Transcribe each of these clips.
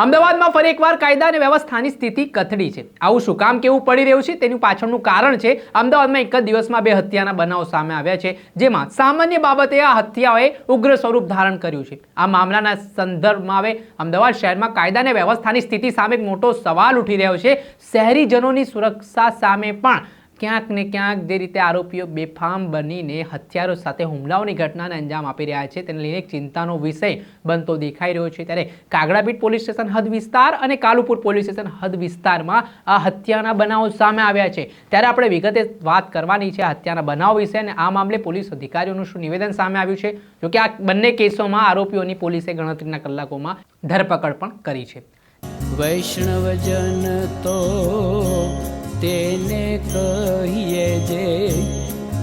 અમદાવાદમાં ફરી એકવાર કાયદા અને વ્યવસ્થાની સ્થિતિ કથળી છે. આવું શું કામ કેવું પડી રહ્યું છે? તેનું પાછળનું કારણ છે, અમદાવાદમાં એક જ દિવસમાં બે હત્યાના બનાવો સામે આવ્યા છે, જેમાં સામાન્ય બાબતે આ હત્યાઓએ ઉગ્ર સ્વરૂપ ધારણ કર્યું છે. આ મામલાના સંદર્ભમાં હવે અમદાવાદ શહેરમાં કાયદા અને વ્યવસ્થાની સ્થિતિ સામે એક મોટો સવાલ ઉઠી રહ્યો છે. શહેરીજનોની સુરક્ષા સામે પણ ક્યાંક ને ક્યાંક જે રીતે આરોપીઓ બેફામ બનીને હથિયારો સાથે હુમલાઓની ઘટનાને અંજામ આપી રહ્યા છે, તેને લઈને એક ચિંતાનો વિષય બનતો દેખાઈ રહ્યો છે. ત્યારે કાગડાપીઠ પોલીસ સ્ટેશન હદ વિસ્તાર અને કાલુપુર પોલીસ સ્ટેશન હદ વિસ્તારમાં આ હત્યાના બનાવો સામે આવ્યા છે. ત્યારે આપણે વિગતે વાત કરવાની છે હત્યાના બનાવ વિશે અને આ મામલે પોલીસ અધિકારીઓનું શું નિવેદન સામે આવ્યું છે? જોકે આ બંને કેસોમાં આરોપીઓની પોલીસે ગણતરીના કલાકોમાં ધરપકડ પણ કરી છે. વૈષ્ણવજન તો તેને કહીએ જે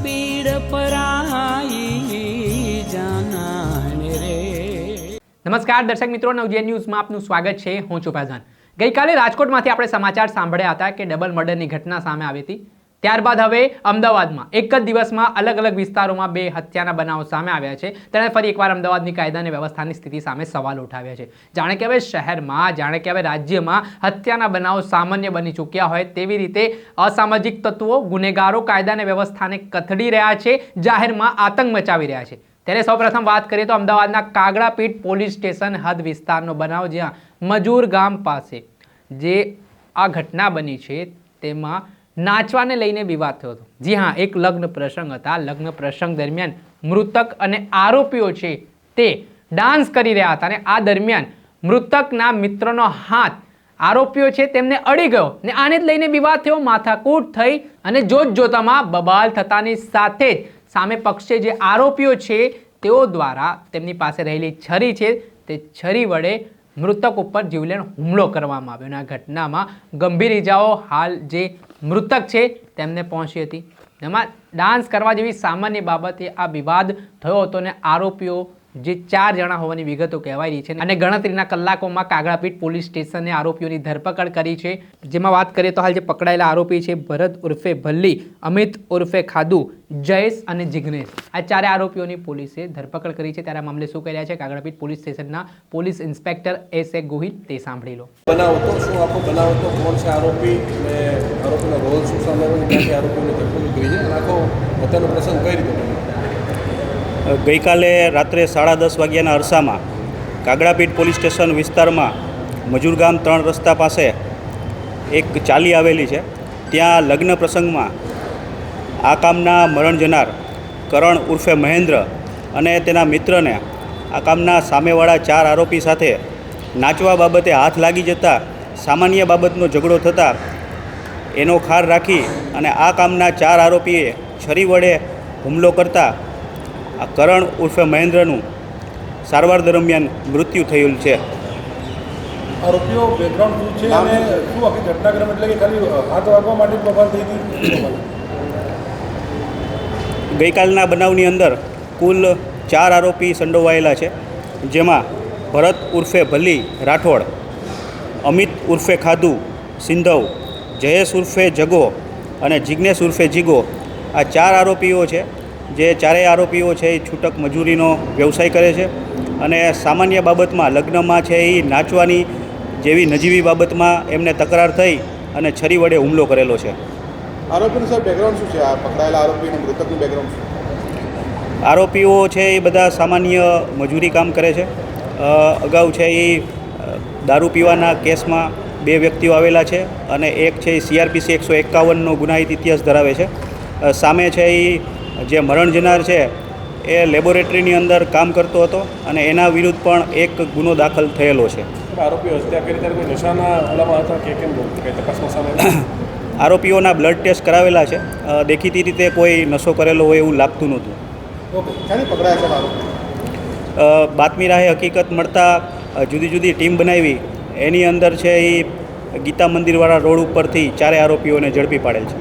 પીડ પરાઈ જાનાને રે. નમસ્કાર દર્શક મિત્રો, નવજીવન ન્યૂઝમાં આપનું સ્વાગત છે. હું છું ફૈઝાન. ગઈકાલે રાજકોટમાંથી આપણે સમાચાર સાંભળ્યા હતા કે ડબલ મર્ડરની ઘટના સામે આવી હતી. ત્યારબાદ હવે અમદાવાદમાં. એક જ દિવસમાં અલગ અલગ વિસ્તારોમાં બે હત્યાના બનાવો સામે આવ્યા છે. તેણે ફરી એકવાર અમદાવાદની કાયદા અને વ્યવસ્થાની સ્થિતિ સામે સવાલ ઉઠાવ્યા છે. જાણે કે હવે શહેરમાં, જાણે કે હવે રાજ્યમાં હત્યાના બનાવો સામાન્ય બની ચૂક્યા હોય તેવી રીતે અસામાજિક તત્વો, ગુનેગારો, કાયદા અને વ્યવસ્થાને કથડી રહ્યા છે, જાહેરમાં આતંક મચાવી રહ્યા છે. ત્યારે સૌપ્રથમ વાત કરીએ તો અમદાવાદના કાગડાપીઠ પોલીસ સ્ટેશન હદ વિસ્તારનો બનાવ જ્યાં મજૂર ગામ પાસે જે આ ઘટના બની છે, તેમાં નાચવાને લઈને વિવાદ થયો હતો. જી હા, એક લગ્ન પ્રસંગ હતા. લગ્ન પ્રસંગ દરમિયાન મૃતક અને આરોપીઓ છે તે ડાન્સ કરી રહ્યા હતા અને આ દરમિયાન મૃતકના મિત્રનો હાથ આરોપીઓ છે તેમને અડી ગયો ને આને જ લઈને વિવાદ થયો. માથાકૂટ થઈ અને જોત જોતામાં બબાલ થતાની સાથે જ સામે પક્ષે જે આરોપીઓ છે તેઓ દ્વારા તેમની પાસે રહેલી છરી છે તે છરી વડે મૃતક ઉપર જીવલેણ હુમલો કરવામાં આવ્યો અને આ ઘટનામાં ગંભીર ઇજાઓ હાલ જે મૃતક છે, તેમને પહોંચી હતી. એમાં ડાન્સ કરવા જેવી સામાન્ય બાબતે આ વિવાદ થયો હતો અને આરોપીઓ જે ચાર જણા હોવાની વિગતો કહેવાય રહી છે. અને ગણતરીના કલાકોમાં કાગડાપીઠ પોલીસ સ્ટેશને આરોપીઓની ધરપકડ કરી છે. જેમાં વાત કરીએ તો હાલ જે પકડાયેલા આરોપી છે ભરત ઉર્ફે ભલ્લી, અમિત ઉર્ફે ખાદુ, જયેશ અને જિગ્નેશ. આ ચારે આરોપીઓની પોલીસે ધરપકડ કરી છે. ત્યારે મામલે શું કર્યા છે? કાગડાપીઠ પોલીસ સ્ટેશનના police inspector S A Gohil તે સાંભળી લો. બનાવ શું આખો બનાવ કોણ છે આરોપી? અને આરોપીનો રોલ શું સામે આરોપીને ધરપકડ કરી છે? આખો અત્યારનો પ્રસંગ કઈ રીતે ગઈકાલે રાત્રે સાડા દસ વાગ્યાના અરસામાં કાગડાપીઠ પોલીસ સ્ટેશન વિસ્તારમાં મજૂરગામ ત્રણ રસ્તા પાસે એક ચાલી આવેલી છે. ત્યાં લગ્ન પ્રસંગમાં આ કામના મરણ જનાર કરણ ઉર્ફે મહેન્દ્ર અને તેના મિત્રને આ કામના સામેવાળા ચાર આરોપી સાથે નાચવા બાબતે હાથ લાગી જતા સામાન્ય બાબતનો ઝઘડો થતાં એનો ખાર રાખી અને આ કામના ચાર આરોપીએ છરી વડે હુમલો કરતા આ કરણ ઉર્ફે મહેન્દ્રનું સારવાર દરમિયાન મૃત્યુ થયેલ છે. આરોપીઓ બેકગ્રાઉન્ડ શું છે અને શું? આખી ઘટનાક્રમ એટલે કે ખાલી હાથ વાગવા માટે બબાલ થઈ હતી? ગઈકાલના બનાવની અંદર કુલ ચાર આરોપી સંડોવાયેલા છે જેમાં ભરત ઉર્ફે ભલી રાઠોડ અમિત ઉર્ફે ખાધુ સિંધવ જયેશ ઉર્ફે જગો અને જિજ્ઞેશ ઉર્ફે જીગો આ ચાર આરોપીઓ છે. જે ચારેય આરોપીઓ છે એ છૂટક મજૂરીનો વ્યવસાય કરે છે અને સામાન્ય બાબતમાં લગ્નમાં છે એ નાચવાની જેવી નજીવી બાબતમાં એમને તકરાર થઈ અને છરી વડે હુમલો કરેલો છે. આરોપીનું સાહેબ બેકગ્રાઉન્ડ શું છે? આ પકડાયેલા આરોપી અને મૃતકનું બેકગ્રાઉન્ડ શું? આરોપીઓ છે એ બધા સામાન્ય મજૂરી કામ કરે છે. અગાઉ છે એ દારૂ પીવાના કેસમાં બે વ્યક્તિઓ આવેલા છે અને એક છે એ સીઆરપીસી એકસો એકાવનનો ગુનાહિત ઇતિહાસ ધરાવે છે. સામે છે એ જે મરણ જનાર છે એ લેબોરેટરીની અંદર કામ કરતો હતો અને એના વિરુદ્ધ પણ એક ગુનો દાખલ થયેલો છે. આરોપીઓ હત્યા કરી ત્યારે કોઈ નશાના ઓલામાં હતા કે કેમ કઈ તપાસમાં સામે આરોપીઓના બ્લડ ટેસ્ટ કરાવેલા છે. દેખીતી રીતે કોઈ નશો કરેલો હોય એવું લાગતું નહોતું. ઓકે ક્યાંથી પકડાયા છે આરોપી? અ, બાતમી રાહે હકીકત મળતા જુદી જુદી ટીમ બનાવી એની અંદર છે એ ગીતા મંદિરવાળા રોડ ઉપરથી ચારે આરોપીઓને ઝડપી પાડેલ છે.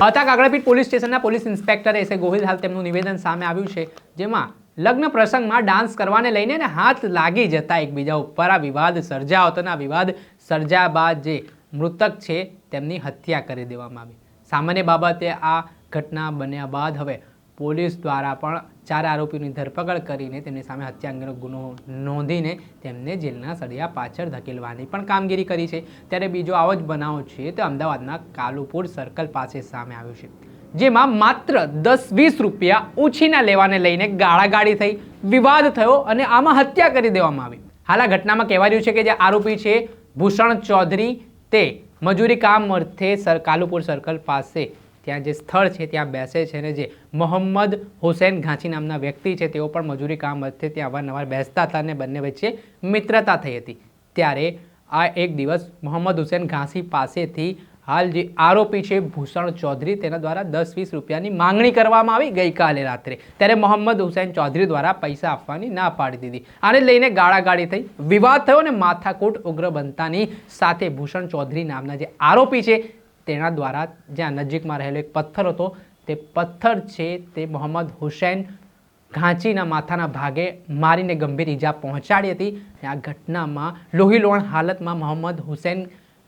હતા કાગડાપીઠ પોલીસ સ્ટેશનના police inspector S. A. Gohil હાલ તેમનું નિવેદન સામે આવ્યું છે, જેમાં લગ્ન પ્રસંગમાં ડાન્સ કરવાને લઈને હાથ લાગી જતા એકબીજા ઉપર આ વિવાદ સર્જાયો હતો આ વિવાદ સર્જા બાદ જે મૃતક છે તેમની હત્યા કરી દેવામાં આવી. સામાન્ય બાબતે આ ઘટના બન્યા બાદ હવે પોલીસ દ્વારા પણ ચાર આરોપીઓની ધરપકડ કરીને તેમની સામે હત્યા અંગેનો ગુનો નોંધીને તેમને જેલના સળિયા પાછળ ધકેલવાની પણ કામગીરી કરી છે. ત્યારે બીજો આવો જ બનાવ છે તે અમદાવાદના કાલુપુર સર્કલ પાસે સામે આવ્યો છે, જેમાં માત્ર દસ વીસ રૂપિયા ઉછીના લેવાને લઈને ગાળાગાળી થઈ વિવાદ થયો અને આમાં હત્યા કરી દેવામાં આવી. હાલ આ ઘટનામાં રહ્યું છે કે જે આરોપી છે ભૂષણ ચૌધરી તે મજૂરી કામ અર્થે સર કાલુપુર સર્કલ પાસે ત્યાં જે સ્થળ છે, ત્યાં બેસે છે અને જે મોહમ્મદ હુસૈન ઘાંચી નામના વ્યક્તિ છે, તેઓ પણ મજૂરી કામ અર્થે ત્યાં અવારનવાર બેસતા હતા અને બંને વચ્ચે મિત્રતા થઈ હતી. ત્યારે આ એક દિવસ મોહમ્મદ હુસૈન ઘાંસી પાસેથી હાલ જે આરોપી છે, ભૂષણ ચૌધરી, તેના દ્વારા દસ વીસ રૂપિયાની માંગણી કરવામાં આવી ગઈકાલે રાત્રે. ત્યારે મોહમ્મદ હુસૈન ચૌધરી દ્વારા પૈસા આપવાની ના પાડી દીધી. આને લઈને ગાળાગાળી થઈ, વિવાદ થયો અને માથાકૂટ ઉગ્ર બનતાની સાથે ભૂષણ ચૌધરી નામના જે આરોપી છે તેના દ્વારા જ્યાં નજીકમાં રહેલો એક પથ્થર હતો, તે પથ્થર છે તે મોહમ્મદ હુસૈન ઘાંચીના માથાના ભાગે મારીને ગંભીર ઈજા પહોંચાડી હતી. આ ઘટનામાં લોહીલોણ હાલતમાં મોહમ્મદ હુસૈન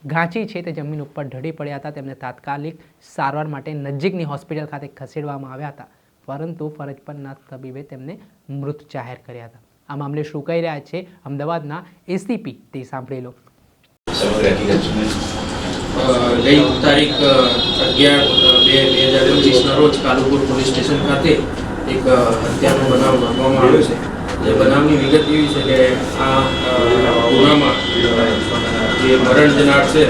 ઘાંચી છે તે જમીન ઉપર ઢળી પડ્યા હતા. તેમને તાત્કાલિક સારવાર માટે નજીકની હોસ્પિટલ ખાતે ખસેડવામાં આવ્યા હતા. પરંતુ ફરજ પરના તબીબે તેમને મૃત જાહેર કર્યા હતા. આ મામલે શું કહી રહ્યા છે? અમદાવાદના એસીપી તે સાંભળી લો સમગ્ર હકીકત શું અ, ગઈ તારીખ અગિયાર બે બે હજાર પચીસના રોજ કાલુપુર પોલીસ સ્ટેશન ખાતે એક હત્યાનો બનાવ નોંધવામાં આવ્યો છે. જે બનાવની વિગત એવી છે કે આ ગુનામાં, જે મરણ જનાર છે,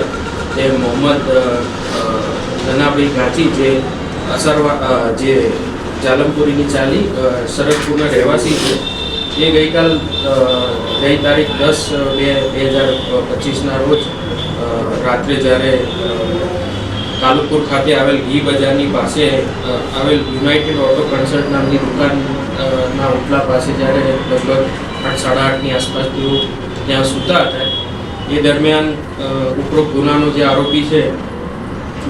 તે મોહમ્મદ ધનાભાઈ ઘાંચી, જે અસરવા જે જાલમપુરીની ચાલી સરદપુરના રહેવાસી છે, એ ગઈકાલ ગઈ તારીખ દસ બે બે હજાર પચીસના રોજ રાત્રે જ્યારે કાલુપુર ખાતે આવેલ ઘી બજારની પાસે આવેલ યુનાઇટેડ ઓટો કન્સલ્ટ નામની દુકાનના ઓટલા પાસે જ્યારે લગભગ આઠ, સાડા આઠની આસપાસ તેઓ ત્યાં સૂતા હતા. એ દરમિયાન ઉપરોક્ત ગુનાનો જે આરોપી છે,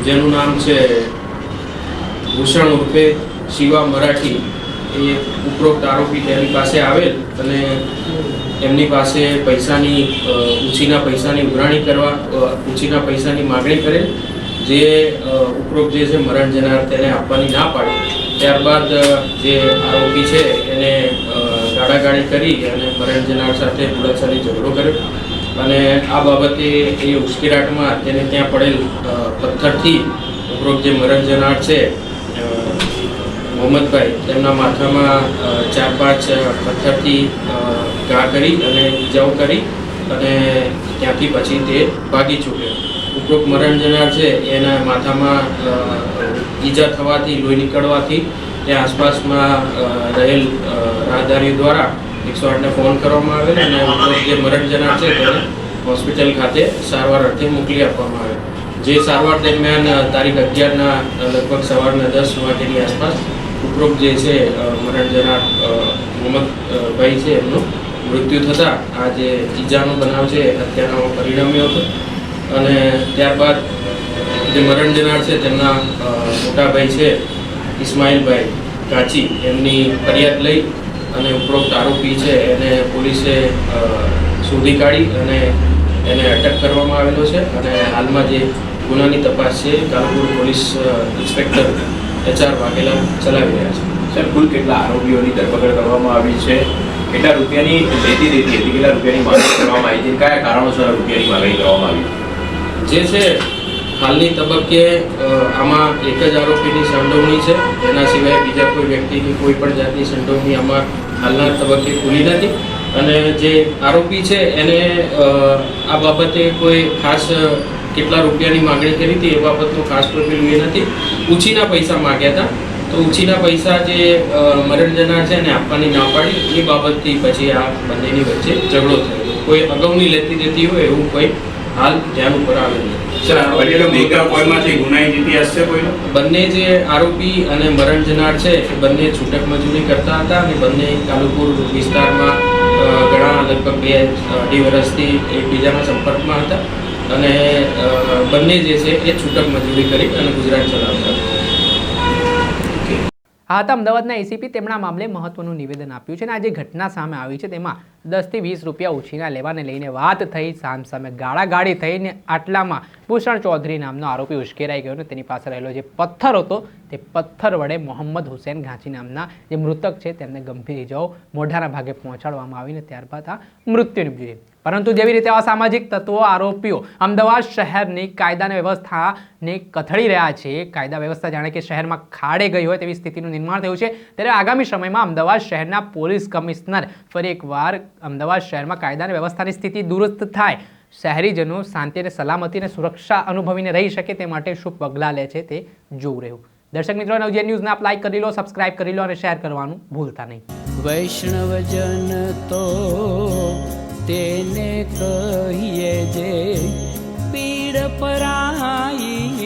જેનું નામ છે ભૂષણ ઉર્ફે શિવા મરાઠી, એ ઉપરોક્ત આરોપી તેની પાસે આવેલ અને એમની પાસે પૈસાની ઊંચીના પૈસાની ઉઘરાણી કરવા ઊંચીના પૈસાની માગણી કરેલ. જે ઉપરોક્ત જે છે મરણ જનાર તેને આપવાની ના પાડી. ત્યારબાદ જે આરોપી છે એને ગાડાગાડી કરી અને મરણ જનાર સાથે બોલાચાલી ઝઘડો કર્યો. અને આ બાબતે એ ઉશ્કેરાટમાં તેને ત્યાં પડેલ પથ્થરથી ઉપરોક્ત જે મરણ જનાર છે મોહમ્મદભાઈ, તેમના માથામાં ચાર પાંચ પથ્થરથી ઘા કરી અને ઈજાઓ કરી અને ત્યાંથી પછી તે ભાગી છૂટ્યો ઉપરોક્ત મરણ જનાર છે, એના માથામાં ઈજા થવાથી, લોહી નીકળવાથી ત્યાં આસપાસમાં રહેલ રાહદારીઓ દ્વારા એકસો આઠને ફોન કરવામાં આવેલ અને ઉપરોક્ત જે મરણ જનાર છે, તેને હોસ્પિટલ ખાતે સારવાર અર્થે મોકલી આપવામાં આવેલ. જે સારવાર દરમિયાન તારીખ અગિયારના લગભગ સવારના દસ વાગ્યાની આસપાસ ઉપરોક્ત જે છે મરણ જનાર મોહમ્મદભાઈ ભાઈ છે, એમનું મૃત્યુ થતાં આ જે ઈજાનો બનાવ છે, એ હત્યાનો પરિણમ્યો હતો. અને ત્યારબાદ જે મરણ જનાર છે તેમના મોટાભાઈ છે, ઇસ્માઇલભાઈ કાચી. એમની ફરિયાદ લઈ અને ઉપરોક્ત આરોપી છે એને પોલીસે શોધી કાઢી અને એને અટક કરવામાં આવેલો છે. અને હાલમાં જે ગુનાની તપાસ છે, Kanpur police inspector HR Vaghela ચલાવી રહ્યા છે. સર, કુલ કેટલા આરોપીઓની ધરપકડ કરવામાં આવી છે? કેટલા રૂપિયાની લેતી દેતી હતી? કેટલા રૂપિયાની માગણી કરવામાં આવી હતી કયા કારણોસર રૂપિયાની માગણી કરવામાં આવી? જે છે હાલની તબક્કે આમાં એક જ આરોપીની સંડોવણી છે. એના સિવાય બીજા કોઈ વ્યક્તિની કોઈ પણ જાતની સંડોવણી આમાં હાલના તબક્કે ખુલી નથી. અને જે આરોપી છે એને આ બાબતે કોઈ ખાસ કેટલા રૂપિયાની માગણી કરી હતી એ બાબતનું ખાસ પ્રોફિલ એ નથી. ઉછીના પૈસા માગ્યા હતા. તો ઉછીના પૈસા જે અ, મરણ જનાર છે એને આપવાની ના પાડી. એ બાબતથી પછી આ બંનેની વચ્ચે ઝઘડો થયો. કોઈ અગાઉની લેતી દેતી હોય એવું કોઈ હાલ ધ્યાન ઉપર આવેલ નથી. બંને જે આરોપી અને મરણ જનાર છે એ બંને છૂટક મજૂરી કરતા હતા અને બંને કાલુપુર વિસ્તારમાં ઘણા લગભગ બે અઢી વર્ષથી એકબીજાના સંપર્કમાં હતા અને બંને જે છે એ છૂટક મજૂરી કરી અને ગુજરાત ચલાવતા હતા. આ હતા અમદાવાદના એસીપી તેમના મામલે મહત્વનું નિવેદન આપ્યું છે અને આ જે ઘટના સામે આવી છે તેમાં દસથી વીસ રૂપિયા ઉછીના લેવાને લઈને વાત થઈ સામસામે ગાળાગાળી થઈને આટલામાં ભૂષણ ચૌધરી નામનો આરોપી ઉશ્કેરાઈ ગયો અને તેની પાસે રહેલો જે પથ્થર હતો, તે પથ્થર વડે મોહમ્મદ હુસેન ઘાંચી નામના જે મૃતક છે, તેમને ગંભીર ઇજાઓ મોઢાના ભાગે પહોંચાડવામાં આવીને ત્યારબાદ આ મૃત્યુ નીપજ્યું પરંતુ જેવી રીતે આવા સામાજિક તત્વો, આરોપીઓ અમદાવાદ શહેરની કાયદાની વ્યવસ્થાને કથળી રહ્યા છે, કાયદા વ્યવસ્થા જાણે કે શહેરમાં ખાડે ગઈ હોય તેવી સ્થિતિનું નિર્માણ થયું છે, ત્યારે આગામી સમયમાં અમદાવાદ શહેરના પોલીસ કમિશનર ફરી એકવાર અમદાવાદ શહેરમાં કાયદા અને વ્યવસ્થાની સ્થિતિ દુરુસ્ત થાય, શહેરીજનો શાંતિ અને સલામતી અને સુરક્ષા અનુભવીને રહી શકે તે માટે શું પગલાં લે છે તે જોવું રહ્યું. દર્શક મિત્રો, નવજીવન ન્યૂઝને આપ લાઈક કરી લો સબસ્ક્રાઇબ કરી લો અને શેર કરવાનું ભૂલતા નહીં. વૈષ્ણવજન તો તેને કહીએ જે, પીડ પરાઈ